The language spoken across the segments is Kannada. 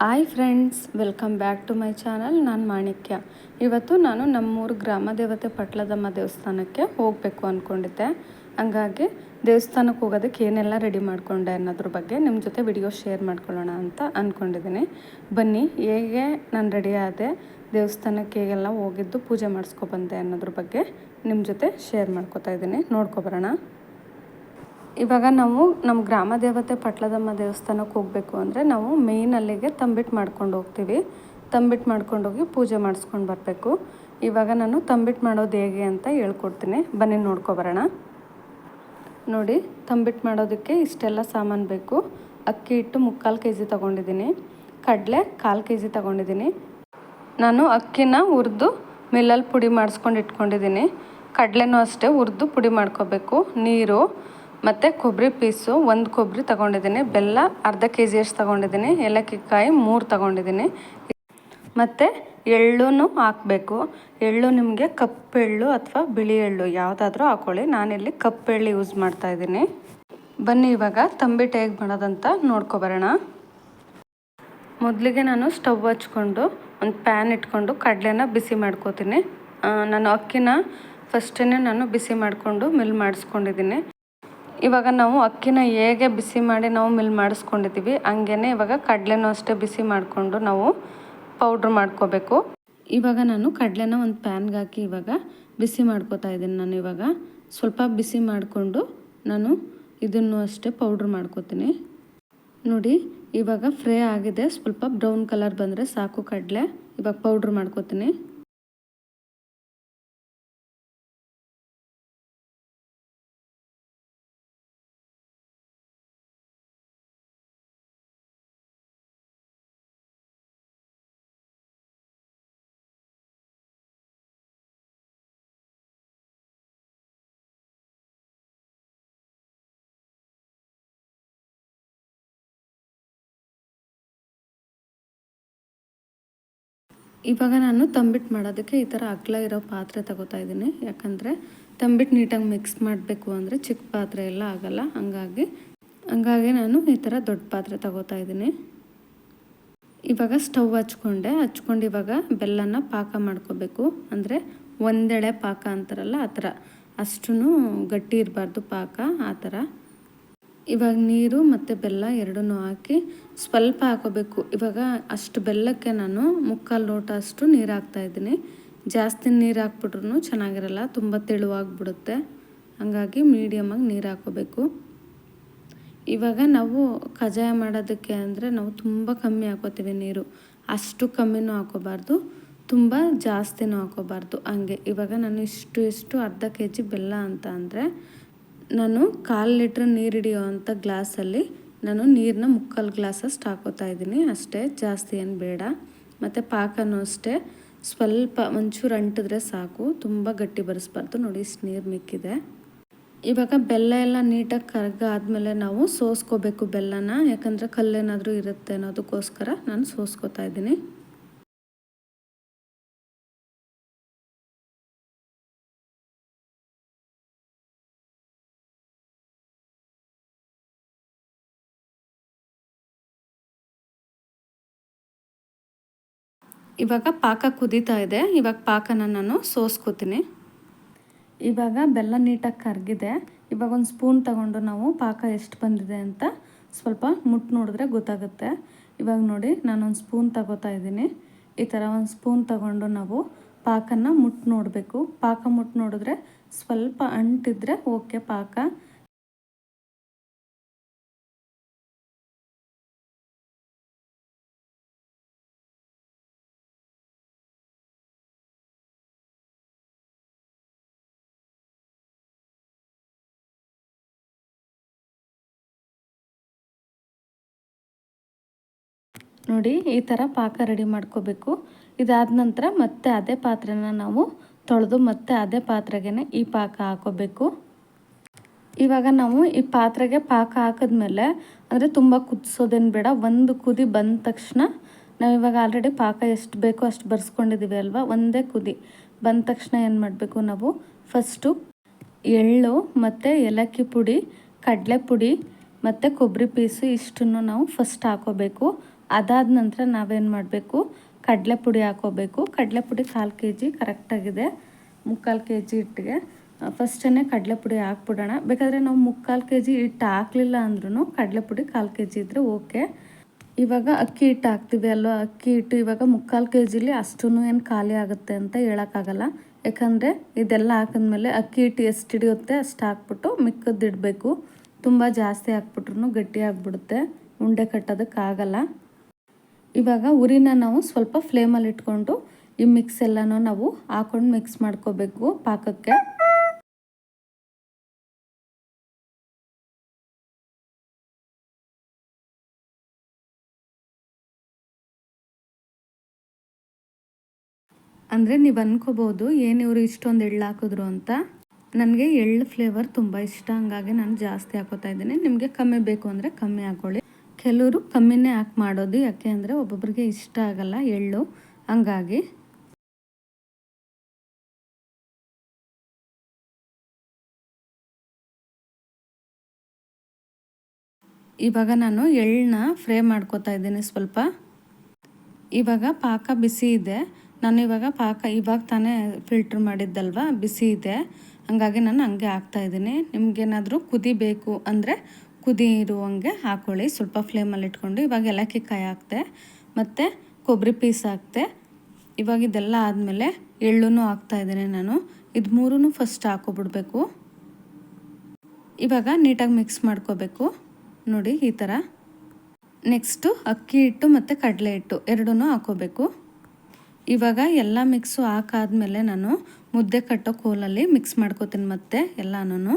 Hi friends welcome back to my channel ನಾನು ಮಾಣಿಕ್ಯ. ಇವತ್ತು ನಾನು ನಮ್ಮೂರು ಗ್ರಾಮ ದೇವತೆ ಪಟ್ಲದಮ್ಮ ದೇವಸ್ಥಾನಕ್ಕೆ ಹೋಗಬೇಕು ಅಂದ್ಕೊಂಡಿದ್ದೆ ಹಂಗಾಗಿ ದೇವಸ್ಥಾನಕ್ಕೆ ಹೋಗೋದಕ್ಕೆ ಏನೆಲ್ಲ ರೆಡಿ ಮಾಡಿಕೊಂಡೆ ಅನ್ನೋದ್ರ ಬಗ್ಗೆ ನಿಮ್ಮ ಜೊತೆ ವಿಡಿಯೋ ಶೇರ್ ಮಾಡ್ಕೊಳ್ಳೋಣ ಅಂತ ಅಂದ್ಕೊಂಡಿದ್ದೀನಿ ಬನ್ನಿ, ಹೇಗೆ ನಾನು ರೆಡಿ ಆದೆ, ದೇವಸ್ಥಾನಕ್ಕೆ ಹೇಗೆಲ್ಲ ಹೋಗಿದ್ದು, ಪೂಜೆ ಮಾಡಿಸ್ಕೊಬಂದೆ ಅನ್ನೋದ್ರ ಬಗ್ಗೆ ನಿಮ್ಮ ಜೊತೆ ಶೇರ್ ಮಾಡ್ಕೋತಾ ಇದ್ದೀನಿ. ನೋಡ್ಕೊಬರೋಣ ಇವಾಗ ನಾವು ನಮ್ಮ ಗ್ರಾಮ ದೇವತೆ ಪಟ್ಲದಮ್ಮ ದೇವಸ್ಥಾನಕ್ಕೆ ಹೋಗಬೇಕು ಅಂದರೆ ನಾವು ಮೇಯ್ನ್ ಅಲ್ಲಿಗೆ ತಂಬಿಟ್ಟು ಮಾಡ್ಕೊಂಡು ಹೋಗ್ತೀವಿ. ತಂಬಿಟ್ಟು ಮಾಡ್ಕೊಂಡು ಹೋಗಿ ಪೂಜೆ ಮಾಡಿಸ್ಕೊಂಡು ಬರಬೇಕು. ಇವಾಗ ನಾನು ತಂಬಿಟ್ಟು ಮಾಡೋದು ಹೇಗೆ ಅಂತ ಹೇಳ್ಕೊಡ್ತೀನಿ. ಬನ್ನಿ ನೋಡ್ಕೊಬರೋಣ ನೋಡಿ, ತಂಬಿಟ್ಟು ಮಾಡೋದಕ್ಕೆ ಇಷ್ಟೆಲ್ಲ ಸಾಮಾನು ಬೇಕು. ಅಕ್ಕಿ ಹಿಟ್ಟು ಮುಕ್ಕಾಲು ಕೆ ಜಿ ತೊಗೊಂಡಿದ್ದೀನಿ. ಕಡಲೆ ಕಾಲು ಕೆ ಜಿ ತೊಗೊಂಡಿದ್ದೀನಿ. ನಾನು ಅಕ್ಕಿನ ಹುರಿದು ಮಿಲ್ಲಲ್ಲಿ ಪುಡಿ ಮಾಡಿಸ್ಕೊಂಡು ಇಟ್ಕೊಂಡಿದ್ದೀನಿ. ಕಡಲೆನೂ ಅಷ್ಟೇ ಹುರಿದು ಪುಡಿ ಮಾಡ್ಕೋಬೇಕು. ನೀರು ಮತ್ತು ಕೊಬ್ಬರಿ ಪೀಸು ಒಂದು ಕೊಬ್ಬರಿ ತೊಗೊಂಡಿದ್ದೀನಿ, ಬೆಲ್ಲ ಅರ್ಧ ಕೆ ಜಿಯಷ್ಟು ತೊಗೊಂಡಿದ್ದೀನಿ, ಏಲಕ್ಕಿಕಾಯಿ ಮೂರು ತೊಗೊಂಡಿದ್ದೀನಿ. ಮತ್ತು ಎಳ್ಳು ಹಾಕಬೇಕು. ಎಳ್ಳು ನಿಮಗೆ ಕಪ್ಪೆಳ್ಳು ಅಥವಾ ಬಿಳಿ ಎಳ್ಳು ಯಾವುದಾದ್ರೂ ಹಾಕೊಳ್ಳಿ. ನಾನಿಲ್ಲಿ ಕಪ್ಪೆಳ್ಳು ಯೂಸ್ ಮಾಡ್ತಾಯಿದ್ದೀನಿ ಬನ್ನಿ ಇವಾಗ ತಂಬಿಟ್ಟು ಹೇಗೆ ಮಾಡೋದಂತ ನೋಡ್ಕೊಬರೋಣ ಮೊದಲಿಗೆ ನಾನು ಸ್ಟವ್ ಹಚ್ಕೊಂಡು, ಒಂದು ಪ್ಯಾನ್ ಇಟ್ಕೊಂಡು ಕಡಲೆನ ಬಿಸಿ ಮಾಡ್ಕೋತೀನಿ. ನಾನು ಅಕ್ಕಿನ ಫಸ್ಟೇ ನಾನು ಬಿಸಿ ಮಾಡಿಕೊಂಡು ಮಿಲ್ ಮಾಡಿಸ್ಕೊಂಡಿದ್ದೀನಿ. ಇವಾಗ ನಾವು ಅಕ್ಕಿನ ಹೇಗೆ ಬಿಸಿ ಮಾಡಿ ನಾವು ಮಿಲ್ ಮಾಡಿಸ್ಕೊಂಡಿದ್ದೀವಿ ಹಂಗೇ ಇವಾಗ ಕಡಲೆನೂ ಅಷ್ಟೇ ಬಿಸಿ ಮಾಡಿಕೊಂಡು ನಾವು ಪೌಡ್ರ್ ಮಾಡ್ಕೋಬೇಕು. ಇವಾಗ ನಾನು ಕಡಲೆನ ಒಂದು ಪ್ಯಾನ್ಗೆ ಹಾಕಿ ಇವಾಗ ಬಿಸಿ ಮಾಡ್ಕೋತಾ ಇದ್ದೀನಿ ನಾನು ಇವಾಗ. ಸ್ವಲ್ಪ ಬಿಸಿ ಮಾಡಿಕೊಂಡು ನಾನು ಇದನ್ನು ಅಷ್ಟೇ ಪೌಡ್ರ್ ಮಾಡ್ಕೋತೀನಿ. ನೋಡಿ, ಇವಾಗ ಫ್ರೈ ಆಗಿದೆ. ಸ್ವಲ್ಪ ಬ್ರೌನ್ ಕಲರ್ ಬಂದರೆ ಸಾಕು ಕಡಲೆ. ಇವಾಗ ಪೌಡ್ರ್ ಮಾಡ್ಕೋತೀನಿ. ಇವಾಗ ನಾನು ತಂಬಿಟ್ಟು ಮಾಡೋದಕ್ಕೆ ಈ ಥರ ಅಗ್ಲ ಇರೋ ಪಾತ್ರೆ ತಗೋತಾ ಇದ್ದೀನಿ. ಯಾಕಂದರೆ ತಂಬಿಟ್ಟು ನೀಟಾಗಿ ಮಿಕ್ಸ್ ಮಾಡಬೇಕು ಅಂದರೆ ಚಿಕ್ಕ ಪಾತ್ರೆ ಎಲ್ಲ ಆಗಲ್ಲ. ಹಂಗಾಗಿ ಹಂಗಾಗಿ ನಾನು ಈ ಥರ ದೊಡ್ಡ ಪಾತ್ರೆ ತಗೋತಾ ಇದ್ದೀನಿ. ಇವಾಗ ಸ್ಟವ್ ಹಚ್ಕೊಂಡೆ. ಹಚ್ಕೊಂಡು ಇವಾಗ ಬೆಲ್ಲನ ಪಾಕ ಮಾಡ್ಕೋಬೇಕು. ಅಂದರೆ ಒಂದೆಳೆ ಪಾಕ ಅಂತಾರಲ್ಲ ಆ ಥರ. ಅಷ್ಟು ಗಟ್ಟಿ ಇರಬಾರ್ದು ಪಾಕ ಆ ಥರ. ಇವಾಗ ನೀರು ಮತ್ತು ಬೆಲ್ಲ ಎರಡನ್ನೂ ಹಾಕಿ ಸ್ವಲ್ಪ ಹಾಕೋಬೇಕು. ಇವಾಗ ಅಷ್ಟು ಬೆಲ್ಲಕ್ಕೆ ನಾನು ಮುಕ್ಕಾಲು ಲೋಟ ಅಷ್ಟು ನೀರು ಹಾಕ್ತಾಯಿದ್ದೀನಿ ಜಾಸ್ತಿ ನೀರು ಹಾಕ್ಬಿಟ್ರು ಚೆನ್ನಾಗಿರಲ್ಲ, ತುಂಬ ತೆಳುವಾಗಿಬಿಡುತ್ತೆ. ಹಾಗಾಗಿ ಮೀಡಿಯಮಾಗಿ ನೀರು ಹಾಕೋಬೇಕು. ಇವಾಗ ನಾವು ಕಜಾಯ ಮಾಡೋದಕ್ಕೆ ಅಂದರೆ ನಾವು ತುಂಬ ಕಮ್ಮಿ ಹಾಕೋತೀವಿ ನೀರು. ಅಷ್ಟು ಕಮ್ಮಿನೂ ಹಾಕೋಬಾರ್ದು, ತುಂಬ ಜಾಸ್ತಿನೂ ಹಾಕೋಬಾರ್ದು ಹಂಗೆ. ಇವಾಗ ನಾನು ಇಷ್ಟು ಇಷ್ಟು ಅರ್ಧ ಕೆ ಜಿ ಬೆಲ್ಲ ಅಂತ ಅಂದರೆ ನಾನು ಕಾಲು ಲೀಟ್ರ್ ನೀರು ಹಿಡಿಯೋ ಅಂಥ ಗ್ಲಾಸಲ್ಲಿ ನಾನು ನೀರನ್ನ ಮುಕ್ಕಾಲು ಗ್ಲಾಸಷ್ಟು ಹಾಕೋತಾ ಇದ್ದೀನಿ. ಅಷ್ಟೇ, ಜಾಸ್ತಿ ಏನು ಬೇಡ. ಮತ್ತು ಪಾಕನೂ ಅಷ್ಟೇ. ಸ್ವಲ್ಪ ಒಂಚೂರು ಅಂಟಿದ್ರೆ ಸಾಕು. ತುಂಬ ಗಟ್ಟಿ ಬರೆಸ್ಬಾರ್ದು. ನೋಡಿ, ಇಷ್ಟು ನೀರು ಮಿಕ್ಕಿದೆ. ಇವಾಗ ಬೆಲ್ಲ ಎಲ್ಲ ನೀಟಾಗಿ ಕರಗ ಆದಮೇಲೆ ನಾವು ಸೋಸ್ಕೋಬೇಕು ಬೆಲ್ಲನ. ಯಾಕಂದರೆ ಕಲ್ಲೇನಾದರೂ ಇರುತ್ತೆ ಅನ್ನೋದಕ್ಕೋಸ್ಕರ ನಾನು ಸೋಸ್ಕೋತಾ ಇದ್ದೀನಿ. ಇವಾಗ ಪಾಕ ಕುದೀತಾ ಇದೆ. ಇವಾಗ ಪಾಕನ ನಾನು ಸೋಸ್ಕೋತೀನಿ. ಇವಾಗ ಬೆಲ್ಲ ನೀಟಾಗಿ ಕರಗಿದೆ. ಇವಾಗ ಒಂದು ಸ್ಪೂನ್ ತಗೊಂಡು ನಾವು ಪಾಕ ಎಷ್ಟು ಬಂದಿದೆ ಅಂತ ಸ್ವಲ್ಪ ಮುಟ್ಟು ನೋಡಿದ್ರೆ ಗೊತ್ತಾಗುತ್ತೆ. ಇವಾಗ ನೋಡಿ, ನಾನೊಂದು ಸ್ಪೂನ್ ತಗೋತಾ ಇದ್ದೀನಿ. ಈ ಥರ ಒಂದು ಸ್ಪೂನ್ ತಗೊಂಡು ನಾವು ಪಾಕನ ಮುಟ್ಟು ನೋಡಬೇಕು. ಪಾಕ ಮುಟ್ಟು ನೋಡಿದ್ರೆ ಸ್ವಲ್ಪ ಅಂಟಿದ್ರೆ ಓಕೆ ಪಾಕ. ನೋಡಿ, ಈ ಥರ ಪಾಕ ರೆಡಿ ಮಾಡ್ಕೋಬೇಕು. ಇದಾದ ನಂತರ ಮತ್ತೆ ಅದೇ ಪಾತ್ರೆನ ನಾವು ತೊಳೆದು ಮತ್ತೆ ಅದೇ ಪಾತ್ರೆಗೆ ಈ ಪಾಕ ಹಾಕೋಬೇಕು. ಇವಾಗ ನಾವು ಈ ಪಾತ್ರೆಗೆ ಪಾಕ ಹಾಕಿದ್ಮೇಲೆ, ಅಂದರೆ ತುಂಬ ಕುದಿಸೋದೇನು ಬೇಡ, ಒಂದು ಕುದಿ ಬಂದ ತಕ್ಷಣ ನಾವು ಇವಾಗ ಆಲ್ರೆಡಿ ಪಾಕ ಎಷ್ಟು ಬೇಕೋ ಅಷ್ಟು ಬರ್ಸ್ಕೊಂಡಿದ್ದೀವಿ ಅಲ್ವಾ? ಒಂದೇ ಕುದಿ ಬಂದ ತಕ್ಷಣ ಏನು ಮಾಡಬೇಕು ನಾವು? ಫಸ್ಟು ಎಳ್ಳು ಮತ್ತು ಏಲಕ್ಕಿ ಪುಡಿ, ಕಡಲೆ ಪುಡಿ ಮತ್ತು ಕೊಬ್ಬರಿ ಪೀಸು ಇಷ್ಟನ್ನು ನಾವು ಫಸ್ಟ್ ಹಾಕೋಬೇಕು. ಅದಾದ ನಂತರ ನಾವೇನು ಮಾಡಬೇಕು? ಕಡಲೆ ಪುಡಿ ಹಾಕೋಬೇಕು. ಕಡಲೆ ಪುಡಿ ಕಾಲು ಕೆ ಜಿ ಕರೆಕ್ಟಾಗಿದೆ ಮುಕ್ಕಾಲು ಕೆ ಜಿ ಹಿಟ್ಟಿಗೆ ಫಸ್ಟೇ ಕಡಲೆ ಪುಡಿ ಹಾಕ್ಬಿಡೋಣ. ಬೇಕಾದರೆ ನಾವು ಮುಕ್ಕಾಲು ಕೆ ಜಿ ಹಿಟ್ಟು ಹಾಕಲಿಲ್ಲ ಅಂದ್ರೂ ಕಡಲೆ ಪುಡಿ ಕಾಲು ಕೆ ಜಿ ಇದ್ದರೆ ಓಕೆ. ಇವಾಗ ಅಕ್ಕಿ ಹಿಟ್ಟು ಹಾಕ್ತೀವಿ ಅಲ್ವಾ? ಅಕ್ಕಿ ಹಿಟ್ಟು ಇವಾಗ ಮುಕ್ಕಾಲು ಕೆ ಜಿಲಿ ಅಷ್ಟೂ ಏನು ಖಾಲಿ ಆಗುತ್ತೆ ಅಂತ ಹೇಳೋಕ್ಕಾಗಲ್ಲ. ಯಾಕಂದರೆ ಇದೆಲ್ಲ ಹಾಕಿದ್ಮೇಲೆ ಅಕ್ಕಿ ಹಿಟ್ಟು ಎಷ್ಟು ಹಿಡಿಯುತ್ತೆ ಅಷ್ಟು ಹಾಕ್ಬಿಟ್ಟು ಮಿಕ್ಕದ್ದು ಮಿಕ್ಕದಿಡಬೇಕು ತುಂಬ ಜಾಸ್ತಿ ಹಾಕ್ಬಿಟ್ರು ಗಟ್ಟಿ ಆಗಿಬಿಡುತ್ತೆ. ಉಂಡೆ ಕಟ್ಟೋದಕ್ಕಾಗಲ್ಲ. ಇವಾಗ ಉರಿನ ನಾವು ಸ್ವಲ್ಪ ಫ್ಲೇಮಲ್ಲಿ ಇಟ್ಕೊಂಡು ಈ ಮಿಕ್ಸ್ ಎಲ್ಲನೂ ನಾವು ಹಾಕೊಂಡು ಮಿಕ್ಸ್ ಮಾಡ್ಕೋಬೇಕು ಪಾಕಕ್ಕೆ. ಅಂದರೆ ನೀವು ಅನ್ಕೋಬೋದು ಏನು ಇವರು ಇಷ್ಟೊಂದು ಎಳ್ಳು ಹಾಕಿದ್ರು ಅಂತ. ನನಗೆ ಎಳ್ಳು ಫ್ಲೇವರ್ ತುಂಬ ಇಷ್ಟ, ಹಂಗಾಗಿ ನಾನು ಜಾಸ್ತಿ ಹಾಕೋತಾ ಇದ್ದೀನಿ. ನಿಮಗೆ ಕಮ್ಮಿ ಬೇಕು ಅಂದರೆ ಕಮ್ಮಿ ಹಾಕೊಳ್ಳಿ. ಕೆಲವರು ಕಮ್ಮಿನೇ ಹಾಕಿ ಮಾಡೋದು ಯಾಕೆ ಅಂದರೆ ಒಬ್ಬೊಬ್ರಿಗೆ ಇಷ್ಟ ಆಗಲ್ಲ, ಎಳ್ಳು. ಹಂಗಾಗಿ. ಇವಾಗ ನಾನು ಎಳ್ಳನ್ನ ಫ್ರೈ ಮಾಡ್ಕೋತಾ ಇದ್ದೀನಿ ಸ್ವಲ್ಪ. ಇವಾಗ ಪಾಕ ಬಿಸಿ ಇದೆ. ನಾನು ಇವಾಗ ಪಾಕ ಇವಾಗ ತಾನೇ ಫಿಲ್ಟ್ರ್ ಮಾಡಿದ್ದಲ್ವ? ಬಿಸಿ ಇದೆ. ಹಂಗಾಗಿ ನಾನು ಹಂಗೆ ಹಾಕ್ತಾಯಿದ್ದೀನಿ ನಿಮಗೇನಾದರೂ ಕುದಿಬೇಕು ಅಂದರೆ ಕುದಿ ಇರುವಂಗೆ ಹಾಕೊಳ್ಳಿ. ಸ್ವಲ್ಪ ಫ್ಲೇಮಲ್ಲಿ ಇಟ್ಕೊಂಡು ಇವಾಗ ಏಲಕ್ಕಿ ಕಾಯಿ ಹಾಕ್ತೆ. ಮತ್ತು ಕೊಬ್ಬರಿ ಪೀಸ್ ಹಾಕ್ತೆ. ಇವಾಗ ಇದೆಲ್ಲ ಆದಮೇಲೆ ಎಳ್ಳು ಹಾಕ್ತಾಯಿದ್ದೀನಿ ನಾನು. ಇದು ಮೂರೂ ಫಸ್ಟ್ ಹಾಕೋಬಿಡ್ಬೇಕು. ಇವಾಗ ನೀಟಾಗಿ ಮಿಕ್ಸ್ ಮಾಡ್ಕೋಬೇಕು. ನೋಡಿ, ಈ ಥರ ನೆಕ್ಸ್ಟು ಅಕ್ಕಿ ಹಿಟ್ಟು ಮತ್ತು ಕಡಲೆ ಹಿಟ್ಟು ಎರಡೂ ಹಾಕೋಬೇಕು. ಇವಾಗ ಎಲ್ಲ ಮಿಕ್ಸು ಹಾಕಾದ್ಮೇಲೆ ನಾನು ಮುದ್ದೆ ಕಟ್ಟೋ ಕೋಲಲ್ಲಿ ಮಿಕ್ಸ್ ಮಾಡ್ಕೋತೀನಿ ಮತ್ತೆ ಎಲ್ಲನೂ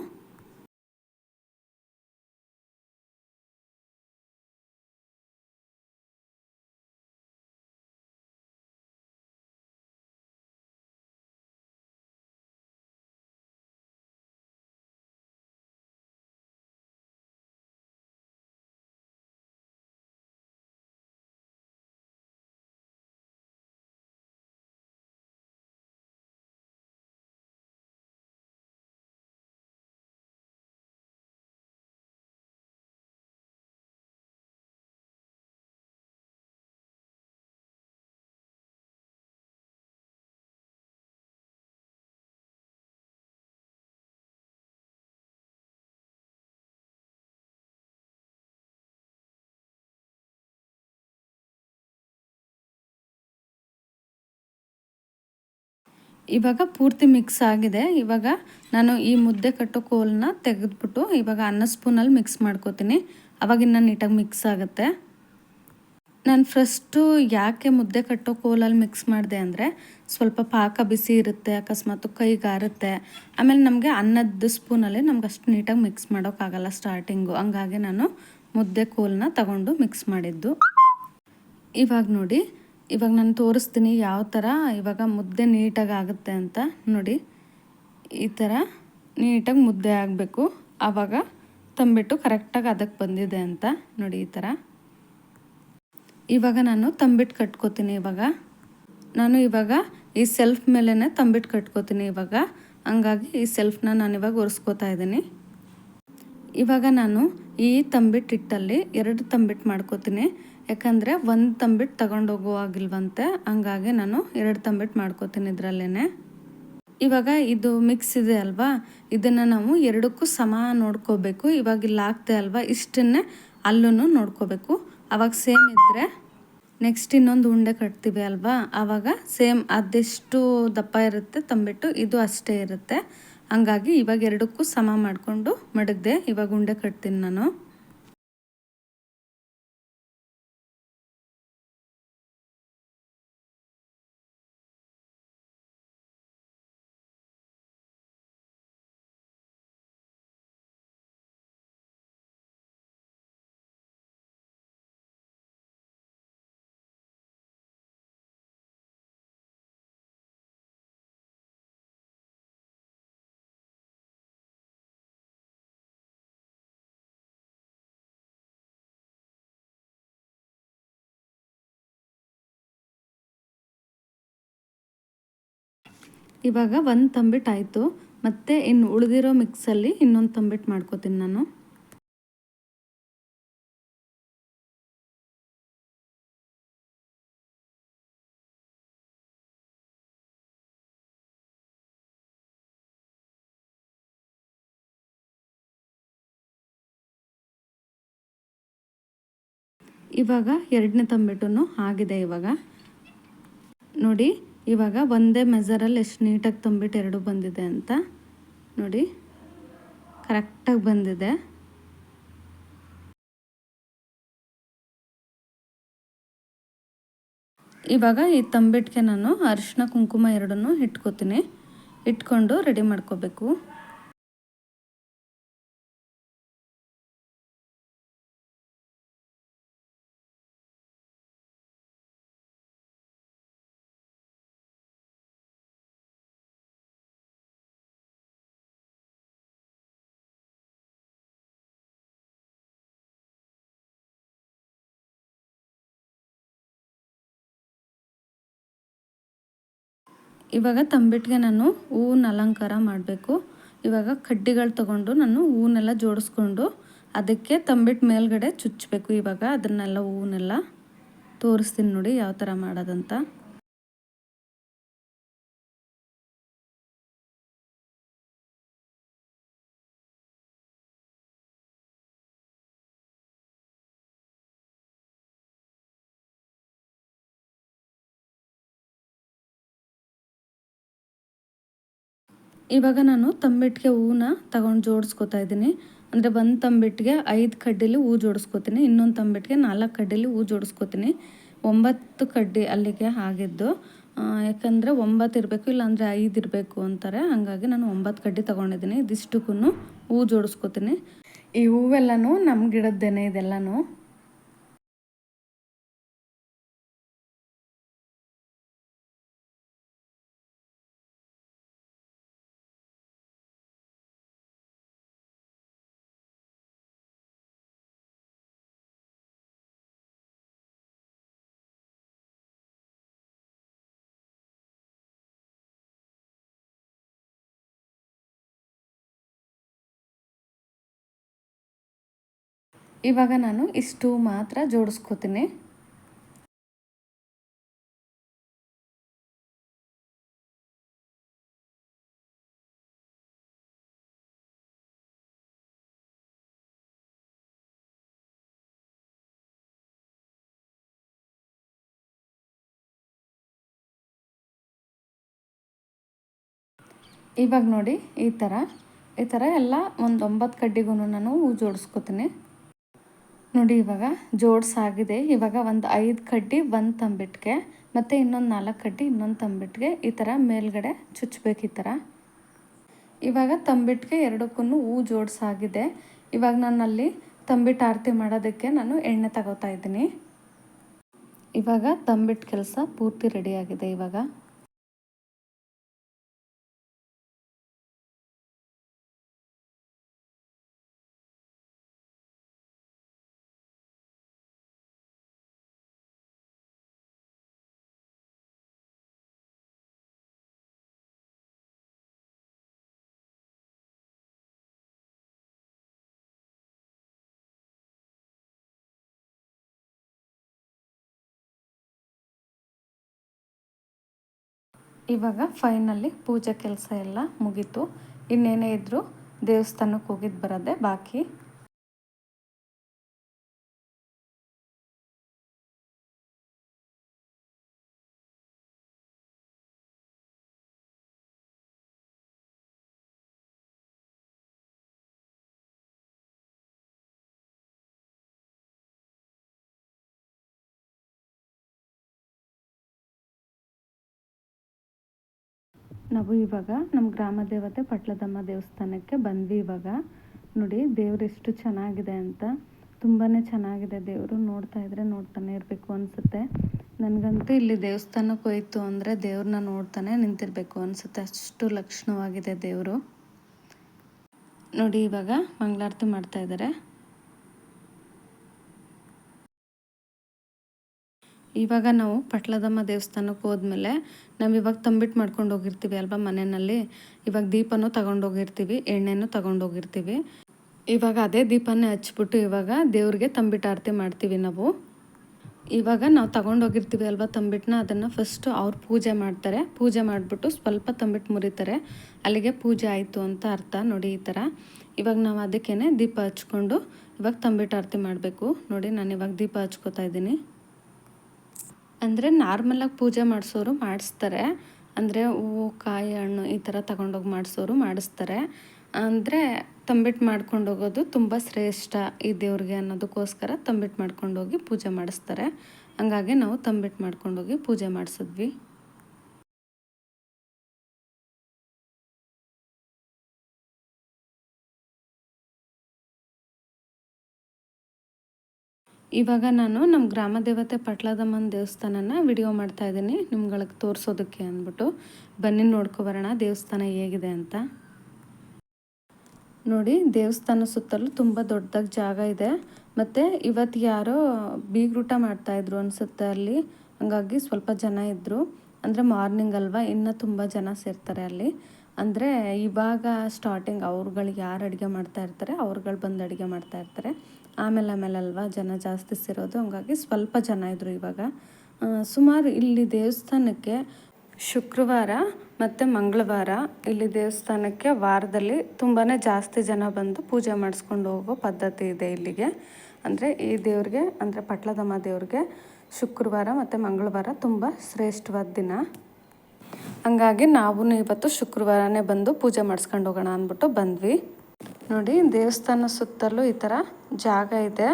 ಇವಾಗ ಪೂರ್ತಿ ಮಿಕ್ಸ್ ಆಗಿದೆ. ಇವಾಗ ನಾನು ಈ ಮುದ್ದೆ ಕಟ್ಟೋ ಕೋಲನ್ನ ತೆಗೆದ್ಬಿಟ್ಟು ಇವಾಗ ಅನ್ನ ಸ್ಪೂನಲ್ಲಿ ಮಿಕ್ಸ್ ಮಾಡ್ಕೋತೀನಿ. ಅವಾಗಿನ್ನ ನೀಟಾಗಿ ಮಿಕ್ಸ್ ಆಗುತ್ತೆ. ನಾನು ಫಸ್ಟು ಯಾಕೆ ಮುದ್ದೆ ಕಟ್ಟೋ ಕೋಲಲ್ಲಿ ಮಿಕ್ಸ್ ಮಾಡಿದೆ ಅಂದರೆ ಸ್ವಲ್ಪ ಪಾಕ ಬಿಸಿ ಇರುತ್ತೆ, ಅಕಸ್ಮಾತ್ ಕೈಗಾರುತ್ತೆ ಆಮೇಲೆ ನಮಗೆ ಅನ್ನದ ಸ್ಪೂನಲ್ಲಿ ನಮ್ಗೆ ಅಷ್ಟು ನೀಟಾಗಿ ಮಿಕ್ಸ್ ಮಾಡೋಕ್ಕಾಗಲ್ಲ ಸ್ಟಾರ್ಟಿಂಗು ಹಂಗಾಗಿ ನಾನು ಮುದ್ದೆ ಕೋಲನ್ನ ತಗೊಂಡು ಮಿಕ್ಸ್ ಮಾಡಿದ್ದು. ಇವಾಗ ನೋಡಿ ಇವಾಗ ನಾನು ತೋರಿಸ್ತೀನಿ ಯಾವ ಥರ. ಇವಾಗ ಮುದ್ದೆ ನೀಟಾಗಿ ಆಗುತ್ತೆ ಅಂತ ನೋಡಿ. ಈ ಥರ ನೀಟಾಗಿ ಮುದ್ದೆ ಆಗಬೇಕು. ಆವಾಗ ತಂಬಿಟ್ಟು ಕರೆಕ್ಟಾಗಿ ಅದಕ್ಕೆ ಬಂದಿದೆ ಅಂತ ನೋಡಿ ಈ ಥರ. ಇವಾಗ ನಾನು ತಂಬಿಟ್ಟು ಕಟ್ಕೋತೀನಿ ಇವಾಗ. ನಾನು ಇವಾಗ ಈ ಸೆಲ್ಫ್ ಮೇಲೇ ತಂಬಿಟ್ಟು ಕಟ್ಕೋತೀನಿ ಇವಾಗ. ಹಂಗಾಗಿ ಈ ಸೆಲ್ಫ್ನ ನಾನು ಇವಾಗ ಒರೆಸ್ಕೋತಾ ಇದ್ದೀನಿ. ಇವಾಗ ನಾನು ಈ ತಂಬಿಟ್ಟು ಹಿಟ್ಟಲ್ಲಿ ಎರಡು ತಂಬಿಟ್ಟು ಮಾಡ್ಕೋತೀನಿ. ಯಾಕಂದರೆ ಒಂದು ತಂಬಿಟ್ಟು ತಗೊಂಡು ಹೋಗುವಾಗಿಲ್ವಂತೆ ಹಂಗಾಗಿ ನಾನು ಎರಡು ತಂಬಿಟ್ಟು ಮಾಡ್ಕೋತೀನಿ ಇದರಲ್ಲೇ ಇವಾಗ ಇದು ಮಿಕ್ಸ್ ಇದೆ ಅಲ್ವಾ? ಇದನ್ನು ನಾವು ಎರಡಕ್ಕೂ ಸಮ ನೋಡ್ಕೋಬೇಕು. ಇವಾಗ ಇಲ್ಲಿ ಅಲ್ವಾ? ಇಷ್ಟನ್ನೇ ಅಲ್ಲೂ ನೋಡ್ಕೋಬೇಕು. ಅವಾಗ ಸೇಮ್ ಇದ್ದರೆ ನೆಕ್ಸ್ಟ್ ಇನ್ನೊಂದು ಉಂಡೆ ಕಟ್ತೀವಿ ಅಲ್ವಾ? ಆವಾಗ ಸೇಮ್ ಅದೆಷ್ಟು ದಪ್ಪ ಇರುತ್ತೆ ತಂಬಿಟ್ಟು, ಇದು ಅಷ್ಟೇ ಇರುತ್ತೆ. ಹಂಗಾಗಿ ಇವಾಗ ಎರಡಕ್ಕೂ ಸಮ ಮಾಡಿಕೊಂಡು ಮಡಗಿದೆ ಇವಾಗ ಉಂಡೆ ಕಟ್ತೀನಿ ನಾನು. ಇವಾಗ ಒಂದು ತಂಬಿಟ್ಟು ಆಯಿತು. ಮತ್ತು ಇನ್ನು ಉಳಿದಿರೋ ಮಿಕ್ಸಲ್ಲಿ ಇನ್ನೊಂದು ತಂಬಿಟ್ಟು ಮಾಡ್ಕೋತೀನಿ ನಾನು. ಇವಾಗ ಎರಡನೇ ತಂಬಿಟು ಆಗಿದೆ ಇವಾಗ. ನೋಡಿ ಇವಾಗ ಒಂದೇ ಮೆಜರಲ್ಲಿ ಎಷ್ಟು ನೀಟಾಗಿ ತುಂಬಿಟ್ಟು ಎರಡು ಬಂದಿದೆ ಅಂತ. ನೋಡಿ ಕರೆಕ್ಟಾಗಿ ಬಂದಿದೆ. ಇವಾಗ ಈ ತಂಬಿಟ್ಟಿಗೆ ನಾನು ಅರಿಶಿನ ಕುಂಕುಮ ಎರಡನ್ನೂ ಇಟ್ಕೋತೀನಿ. ಇಟ್ಕೊಂಡು ರೆಡಿ ಮಾಡ್ಕೋಬೇಕು. ಇವಾಗ ತಂಬಿಟ್ಟಿಗೆ ನಾನು ಹೂವಿನ ಅಲಂಕಾರ ಮಾಡಬೇಕು. ಇವಾಗ ಕಡ್ಡಿಗಳು ತಗೊಂಡು ನಾನು ಹೂವನ್ನೆಲ್ಲ ಜೋಡಿಸ್ಕೊಂಡು ಅದಕ್ಕೆ ತಂಬಿಟ್ಟು ಮೇಲ್ಗಡೆ ಚುಚ್ಚಬೇಕು ಇವಾಗ. ಅದನ್ನೆಲ್ಲ ಹೂವನ್ನೆಲ್ಲ ತೋರಿಸ್ತೀನಿ ನೋಡಿ ಯಾವ ಥರ ಮಾಡೋದಂತ. ಇವಾಗ ನಾನು ತಂಬಿಟ್ಟಿಗೆ ಹೂವನ್ನ ತಗೊಂಡು ಜೋಡಿಸ್ಕೊತಾ ಇದ್ದೀನಿ. ಅಂದರೆ ಒಂದು ತಂಬಿಟ್ಟಿಗೆ ಐದು ಕಡ್ಡಿಲಿ ಹೂ ಜೋಡಿಸ್ಕೊತೀನಿ. ಇನ್ನೊಂದು ತಂಬಿಟ್ಟಿಗೆ ನಾಲ್ಕು ಕಡ್ಡಿಲಿ ಹೂ ಜೋಡಿಸ್ಕೊತೀನಿ. ಒಂಬತ್ತು ಕಡ್ಡಿ ಅಲ್ಲಿಗೆ ಆಗಿದ್ದು. ಯಾಕಂದರೆ ಒಂಬತ್ತು ಇರಬೇಕು, ಇಲ್ಲಾಂದರೆ ಐದು ಇರಬೇಕು ಅಂತಾರೆ. ಹಾಗಾಗಿ ನಾನು ಒಂಬತ್ತು ಕಡ್ಡಿ ತೊಗೊಂಡಿದ್ದೀನಿ. ಇದಿಷ್ಟಕ್ಕೂ ಹೂ ಜೋಡಿಸ್ಕೊತೀನಿ. ಈ ಹೂವೆಲ್ಲನೂ ನಮ್ಮ ಗಿಡದ್ದೇನೆ ಇದೆಲ್ಲನೂ. ಇವಾಗ ನಾನು ಇಷ್ಟು ಮಾತ್ರ ಜೋಡಿಸ್ಕೋತೀನಿ. ಇವಾಗ ನೋಡಿ ಈ ಥರ ಈ ಥರ ಎಲ್ಲ ಒಂದು ಒಂಬತ್ತು ಕಡ್ಡಿಗೂ ನಾನು ಜೋಡಿಸ್ಕೊತೀನಿ. ನೋಡಿ ಇವಾಗ ಜೋಡಿಸಾಗಿದೆ ಇವಾಗ ಒಂದು ಐದು ಕಡ್ಡಿ, ಒಂದು ತಂಬಿಟ್ಗೆ, ಮತ್ತು ಇನ್ನೊಂದು ನಾಲ್ಕು ಕಡ್ಡಿ, ಇನ್ನೊಂದು ತಂಬಿಟ್ಗೆ ಈ ಥರ ಮೇಲ್ಗಡೆ ಚುಚ್ಚಬೇಕು ಈ ಥರ ಇವಾಗ ತಂಬಿಟ್ಗೆ ಎರಡಕ್ಕೂ ಹೂ ಜೋಡಿಸಾಗಿದೆ ಇವಾಗ ನಾನು ಅಲ್ಲಿ ತಂಬಿಟ್ಟು ಆರತಿ ಮಾಡೋದಕ್ಕೆ ನಾನು ಎಣ್ಣೆ ತಗೋತಾ ಇದ್ದೀನಿ. ಇವಾಗ ತಂಬಿಟ್ಟು ಕೆಲಸ ಪೂರ್ತಿ ರೆಡಿಯಾಗಿದೆ ಇವಾಗ. ಇವಾಗ ಫೈನಲ್ಲಿ ಪೂಜೆ ಕೆಲಸ ಎಲ್ಲ ಮುಗೀತು. ಇನ್ನೇನೇ ಇದ್ದರೂ ದೇವಸ್ಥಾನಕ್ಕೆ ಹೋಗಿದ್ದು ಬರೋದೇ ಬಾಕಿ. ನಾವು ಇವಾಗ ನಮ್ಮ ಗ್ರಾಮ ದೇವತೆ ಪಟ್ಲದಮ್ಮ ದೇವಸ್ಥಾನಕ್ಕೆ ಬಂದ್ವಿ ಇವಾಗ. ನೋಡಿ, ದೇವ್ರು ಎಷ್ಟು ಚೆನ್ನಾಗಿದೆ ಅಂತ. ತುಂಬಾ ಚೆನ್ನಾಗಿದೆ ದೇವರು. ನೋಡ್ತಾ ಇದ್ರೆ ನೋಡ್ತಾನೆ ಇರಬೇಕು ಅನಿಸುತ್ತೆ. ನನಗಂತೂ ಇಲ್ಲಿ ದೇವಸ್ಥಾನಕ್ಕೆ ಹೋಯ್ತು ಅಂದರೆ ದೇವ್ರನ್ನ ನೋಡ್ತಾನೆ ನಿಂತಿರಬೇಕು ಅನಿಸುತ್ತೆ. ಅಷ್ಟು ಲಕ್ಷಣವಾಗಿದೆ ದೇವರು. ನೋಡಿ, ಇವಾಗ ಮಂಗಳಾರತಿ ಮಾಡ್ತಾ ಇದ್ದಾರೆ. ಇವಾಗ ನಾವು ಪಟ್ಲದಮ್ಮ ದೇವಸ್ಥಾನಕ್ಕೆ ಹೋದ್ಮೇಲೆ ನಾವು ಇವಾಗ ತಂಬಿಟ್ಟು ಮಾಡ್ಕೊಂಡು ಹೋಗಿರ್ತೀವಿ ಅಲ್ವಾ ಮನೆಯಲ್ಲಿ? ಇವಾಗ ದೀಪನೂ ತಗೊಂಡೋಗಿರ್ತೀವಿ ಎಣ್ಣೆನೂ ತಗೊಂಡೋಗಿರ್ತೀವಿ ಇವಾಗ ಅದೇ ದೀಪನೇ ಹಚ್ಬಿಟ್ಟು ಇವಾಗ ದೇವ್ರಿಗೆ ತಂಬಿಟ್ಟು ಆರತಿ ಮಾಡ್ತೀವಿ ನಾವು. ಇವಾಗ ನಾವು ತಗೊಂಡೋಗಿರ್ತೀವಿ ಅಲ್ವಾ ತಂಬಿಟ್ಟನ್ನ? ಅದನ್ನು ಫಸ್ಟು ಅವ್ರು ಪೂಜೆ ಮಾಡ್ತಾರೆ. ಪೂಜೆ ಮಾಡಿಬಿಟ್ಟು ಸ್ವಲ್ಪ ತಂಬಿಟ್ಟು ಮುರಿತಾರೆ. ಅಲ್ಲಿಗೆ ಪೂಜೆ ಆಯಿತು ಅಂತ ಅರ್ಥ ನೋಡಿ ಈ ಥರ. ಇವಾಗ ನಾವು ಅದಕ್ಕೇ ದೀಪ ಹಚ್ಕೊಂಡು ಇವಾಗ ತಂಬಿಟ್ಟು ಆರತಿ ಮಾಡಬೇಕು. ನೋಡಿ ನಾನು ಇವಾಗ ದೀಪ ಹಚ್ಕೋತಾ ಇದ್ದೀನಿ. ಅಂದರೆ ನಾರ್ಮಲಾಗಿ ಪೂಜೆ ಮಾಡಿಸೋರು ಮಾಡಿಸ್ತಾರೆ. ಅಂದರೆ ಹೂವು, ಕಾಯಿ, ಹಣ್ಣು ಈ ಥರ ತಗೊಂಡೋಗಿ ಮಾಡಿಸೋರು ಮಾಡಿಸ್ತಾರೆ. ಅಂದರೆ ತಂಬಿಟ್ಟು ಮಾಡ್ಕೊಂಡು ಹೋಗೋದು ತುಂಬ ಶ್ರೇಷ್ಠ ಈ ದೇವ್ರಿಗೆ ಅನ್ನೋದಕ್ಕೋಸ್ಕರ ತಂಬಿಟ್ಟು ಮಾಡ್ಕೊಂಡೋಗಿ ಪೂಜೆ ಮಾಡಿಸ್ತಾರೆ. ಹಂಗಾಗಿ ನಾವು ತಂಬಿಟ್ಟು ಮಾಡ್ಕೊಂಡೋಗಿ ಪೂಜೆ ಮಾಡಿಸಿದ್ವಿ. ಇವಾಗ ನಾನು ನಮ್ಮ ಗ್ರಾಮ ದೇವತೆ ಪಟ್ಲದಮ್ಮನ ದೇವಸ್ಥಾನನ ವಿಡಿಯೋ ಮಾಡ್ತಾ ಇದ್ದೀನಿ. ನಿಮ್ಗಳಿಗೆ ತೋರಿಸೋದಕ್ಕೆ ಅಂದ್ಬಿಟ್ಟು ಬನ್ನಿ ನೋಡ್ಕೊಬರೋಣ ದೇವಸ್ಥಾನ ಹೇಗಿದೆ ಅಂತ. ನೋಡಿ, ದೇವಸ್ಥಾನ ಸುತ್ತಲೂ ತುಂಬ ದೊಡ್ಡದಾಗಿ ಜಾಗ ಇದೆ. ಮತ್ತು ಇವತ್ತು ಯಾರೋ ಬೀಗ್ರೂಟ ಮಾಡ್ತಾಯಿದ್ರು ಅನಿಸುತ್ತೆ ಅಲ್ಲಿ. ಹಂಗಾಗಿ ಸ್ವಲ್ಪ ಜನ ಇದ್ದರು ಅಂದರೆ ಮಾರ್ನಿಂಗ್ ಅಲ್ವಾ? ಇನ್ನೂ ತುಂಬ ಜನ ಸೇರ್ತಾರೆ ಅಲ್ಲಿ. ಅಂದರೆ ಇವಾಗ ಸ್ಟಾರ್ಟಿಂಗ್ ಅವ್ರುಗಳಿಗೆ ಯಾರು ಅಡುಗೆ ಮಾಡ್ತಾ ಇರ್ತಾರೆ, ಅವ್ರುಗಳು ಬಂದು ಅಡುಗೆ ಮಾಡ್ತಾ ಇರ್ತಾರೆ. ಆಮೇಲೆ ಆಮೇಲೆ ಅಲ್ವಾ ಜನ ಜಾಸ್ತಿ ಸೇರೋದು. ಹಂಗಾಗಿ ಸ್ವಲ್ಪ ಜನ ಇದ್ದರು ಇವಾಗ. ಸುಮಾರು ಇಲ್ಲಿ ದೇವಸ್ಥಾನಕ್ಕೆ ಶುಕ್ರವಾರ ಮತ್ತು ಮಂಗಳವಾರ ಇಲ್ಲಿ ದೇವಸ್ಥಾನಕ್ಕೆ ವಾರದಲ್ಲಿ ತುಂಬಾ ಜಾಸ್ತಿ ಜನ ಬಂದು ಪೂಜೆ ಮಾಡಿಸ್ಕೊಂಡು ಹೋಗೋ ಪದ್ಧತಿ ಇದೆ ಇಲ್ಲಿಗೆ. ಅಂದರೆ ಈ ದೇವ್ರಿಗೆ, ಅಂದರೆ ಪಟ್ಲದಮ್ಮ ದೇವ್ರಿಗೆ ಶುಕ್ರವಾರ ಮತ್ತು ಮಂಗಳವಾರ ತುಂಬ ಶ್ರೇಷ್ಠವಾದ ದಿನ. ಹಂಗಾಗಿ ನಾವು ಇವತ್ತು ಶುಕ್ರವಾರನೇ ಬಂದು ಪೂಜೆ ಮಾಡಿಸ್ಕೊಂಡು ಹೋಗೋಣ ಅಂದ್ಬಿಟ್ಟು ಬಂದ್ವಿ. ನೋಡಿ, ದೇವಸ್ಥಾನ ಸುತ್ತಲೂ ಈ ಥರ ಜಾಗ ಇದೆ.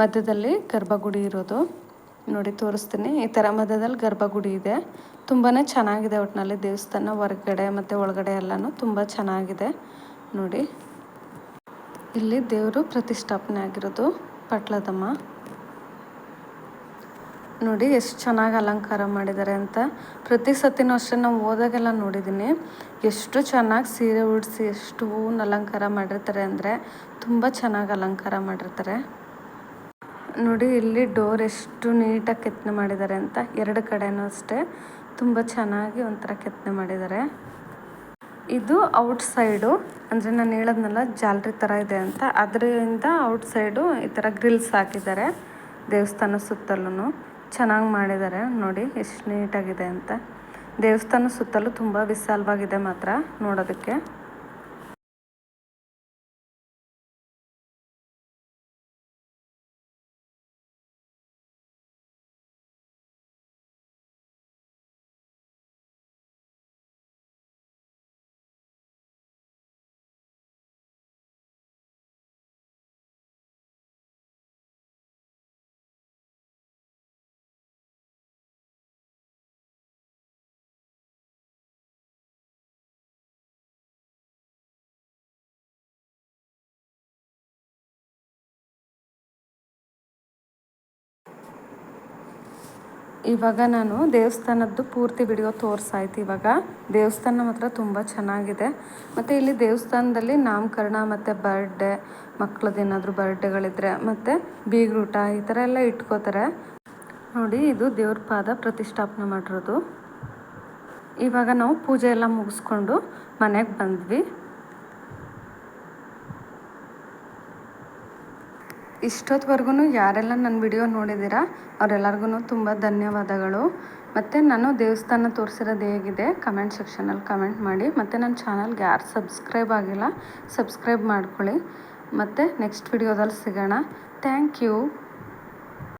ಮಧ್ಯದಲ್ಲಿ ಗರ್ಭಗುಡಿ ಇರೋದು. ನೋಡಿ, ತೋರಿಸ್ತೀನಿ. ಈ ಥರ ಮಧ್ಯದಲ್ಲಿ ಗರ್ಭಗುಡಿ ಇದೆ. ತುಂಬಾ ಚೆನ್ನಾಗಿದೆ ಒಟ್ಟಿನಲ್ಲಿ ದೇವಸ್ಥಾನ ಹೊರಗಡೆ ಮತ್ತು ಒಳಗಡೆ ಎಲ್ಲನೂ ತುಂಬ ಚೆನ್ನಾಗಿದೆ. ನೋಡಿ, ಇಲ್ಲಿ ದೇವರು ಪ್ರತಿಷ್ಠಾಪನೆ ಆಗಿರೋದು ಪಟ್ಲದಮ್ಮ. ನೋಡಿ, ಎಷ್ಟು ಚೆನ್ನಾಗಿ ಅಲಂಕಾರ ಮಾಡಿದ್ದಾರೆ ಅಂತ. ಪ್ರತಿ ಸತಿನೂ ಅಷ್ಟೇ, ನಾವು ಹೋದಾಗೆಲ್ಲ ನೋಡಿದ್ದೀನಿ ಎಷ್ಟು ಚೆನ್ನಾಗಿ ಸೀರೆ ಉಡಿಸಿ ಎಷ್ಟು ಹೂವಿನ ಅಲಂಕಾರ ಮಾಡಿರ್ತಾರೆ ಅಂದರೆ ತುಂಬ ಚೆನ್ನಾಗಿ ಅಲಂಕಾರ ಮಾಡಿರ್ತಾರೆ. ನೋಡಿ, ಇಲ್ಲಿ ಡೋರ್ ಎಷ್ಟು ನೀಟಾಗಿ ಕೆತ್ತನೆ ಮಾಡಿದ್ದಾರೆ ಅಂತ. ಎರಡು ಕಡೆನೂ ಅಷ್ಟೇ. ತುಂಬ ಚೆನ್ನಾಗಿ ಒಂಥರ ಕೆತ್ತನೆ ಮಾಡಿದ್ದಾರೆ. ಇದು ಔಟ್ ಸೈಡು ಅಂದರೆ ನಾನು ಹೇಳೋದ್ನೆಲ್ಲ, ಜಾಲರಿ ಥರ ಇದೆ ಅಂತ. ಅದರಿಂದ ಔಟ್ ಸೈಡು ಈ ಥರ ಗ್ರಿಲ್ಸ್ ಹಾಕಿದ್ದಾರೆ ದೇವಸ್ಥಾನ ಸುತ್ತಲೂ ಚೆನ್ನಾಗಿ ಮಾಡಿದ್ದಾರೆ. ನೋಡಿ, ಎಷ್ಟು ನೀಟಾಗಿದೆ ಅಂತ. ದೇವಸ್ಥಾನ ಸುತ್ತಲೂ ತುಂಬ ವಿಶಾಲವಾಗಿದೆ ಮಾತ್ರ ನೋಡೋದಕ್ಕೆ. ಇವಾಗ ನಾನು ದೇವಸ್ಥಾನದ್ದು ಪೂರ್ತಿ ವಿಡಿಯೋ ತೋರಿಸಾಯ್ತು ಇವಾಗ. ದೇವಸ್ಥಾನ ಮಾತ್ರ ತುಂಬ ಚೆನ್ನಾಗಿದೆ. ಮತ್ತು ಇಲ್ಲಿ ದೇವಸ್ಥಾನದಲ್ಲಿ ನಾಮಕರಣ ಮತ್ತು ಬರ್ಡೇ ಮಕ್ಳದ್ದು ಏನಾದರೂ ಬರ್ಡೇಗಳಿದ್ರೆ ಮತ್ತು ಬೀಗ್ರೂಟ ಈ ಥರ ಎಲ್ಲ ಇಟ್ಕೋತಾರೆ. ನೋಡಿ, ಇದು ದೇವ್ರ ಪಾದ ಪ್ರತಿಷ್ಠಾಪನೆ ಮಾಡಿರೋದು. ಇವಾಗ ನಾವು ಪೂಜೆ ಎಲ್ಲ ಮುಗಿಸ್ಕೊಂಡು ಮನೆಗೆ ಬಂದ್ವಿ. ಇಷ್ಟೊತ್ತವರೆಗೂ ಯಾರೆಲ್ಲ ನನ್ನ ವಿಡಿಯೋ ನೋಡಿದ್ದೀರಾ, ಅವರೆಲ್ಲರಿಗೂ ತುಂಬ ಧನ್ಯವಾದಗಳು. ಮತ್ತು ನಾನು ದೇವಸ್ಥಾನ ತೋರಿಸಿರೋದು ಹೇಗಿದೆ ಕಮೆಂಟ್ ಸೆಕ್ಷನಲ್ಲಿ ಕಮೆಂಟ್ ಮಾಡಿ. ಮತ್ತು ನನ್ನ ಚಾನಲ್ಗೆ ಯಾರು ಸಬ್ಸ್ಕ್ರೈಬ್ ಆಗಿಲ್ಲ ಸಬ್ಸ್ಕ್ರೈಬ್ ಮಾಡ್ಕೊಳ್ಳಿ. ಮತ್ತು ನೆಕ್ಸ್ಟ್ ವಿಡಿಯೋದಲ್ಲಿ ಸಿಗೋಣ. Thank you